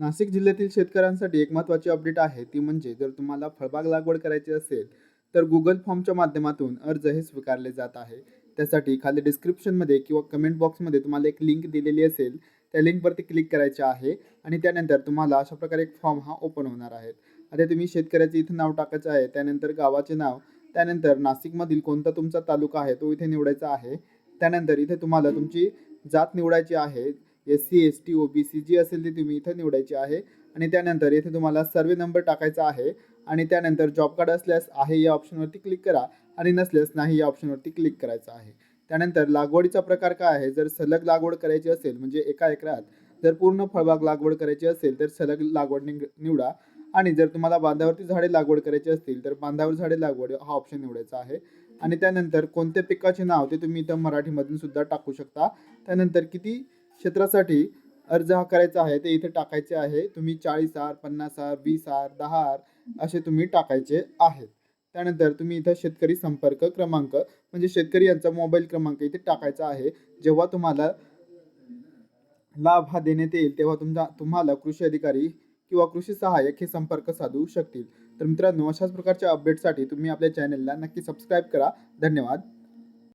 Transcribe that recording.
नाशिक जिल्ह्यातील शेतकऱ्यांसाठी एक महत्त्वाची अपडेट आहे ती म्हणजे जर तुम्हाला फळबाग लागवड करायची असेल तर गुगल फॉर्मच्या माध्यमातून अर्ज हे स्वीकारले जात आहे. त्यासाठी खाली डिस्क्रिप्शनमध्ये किंवा कमेंट बॉक्समध्ये तुम्हाला एक लिंक दिलेली असेल त्या लिंकवरती क्लिक करायचे आहे आणि त्यानंतर तुम्हाला अशा प्रकारे एक फॉर्म हा ओपन होणार आहे. आता तुम्ही शेतकऱ्याचे इथं नाव टाकायचं आहे त्यानंतर गावाचे नाव त्यानंतर नाशिकमधील कोणता तुमचा तालुका आहे तो इथे निवडायचा आहे. त्यानंतर इथे तुम्हाला तुमची जात निवडायची आहे S C S T O B C जी असेल ती तुम्ही इथं निवडायची आहे. आणि त्यानंतर इथे तुम्हाला सर्वे नंबर टाकायचा आहे. आणि त्यानंतर जॉब कार्ड असल्यास आहे या ऑप्शनवरती क्लिक करा. आणि नसल्यास नाही या ऑप्शनवरती क्लिक करायचं आहे. त्यानंतर लागवडीचा प्रकार काय आहे? जर सलग लागवड करायची असेल म्हणजे एका एकरात जर पूर्ण फळबाग लागवड करायची असेल तर सलग लागवड निवडा. आणि जर तुम्हाला बांधावरती झाडे लागवड करायची असतील तर बांधावर झाडे लागवड हा ऑप्शन निवडायचा आहे. आणि त्यानंतर कोणत्या पिकाचे नाव ते तुम्ही इथं मराठीमधून सुद्धा टाकू शकता. त्यानंतर किती क्षेत्रासाठी अर्ज हा करायचा आहे ते इथे टाकायचे आहे. तुम्ही चाळीस आर पन्नास आर वीस आर दहा आर असे तुम्ही टाकायचे आहेत. त्यानंतर तुम्ही इथं शेतकरी संपर्क क्रमांक म्हणजे शेतकरी यांचा मोबाईल क्रमांक इथे टाकायचा आहे. जेव्हा तुम्हाला लाभ हा देण्यात येईल तेव्हा तुमचा तुम्हाला कृषी अधिकारी किंवा कृषी सहाय्यक हे संपर्क साधू शकतील. तर मित्रांनो अशाच प्रकारच्या अपडेटसाठी तुम्ही आपल्या चॅनलला नक्की सबस्क्राईब करा. धन्यवाद.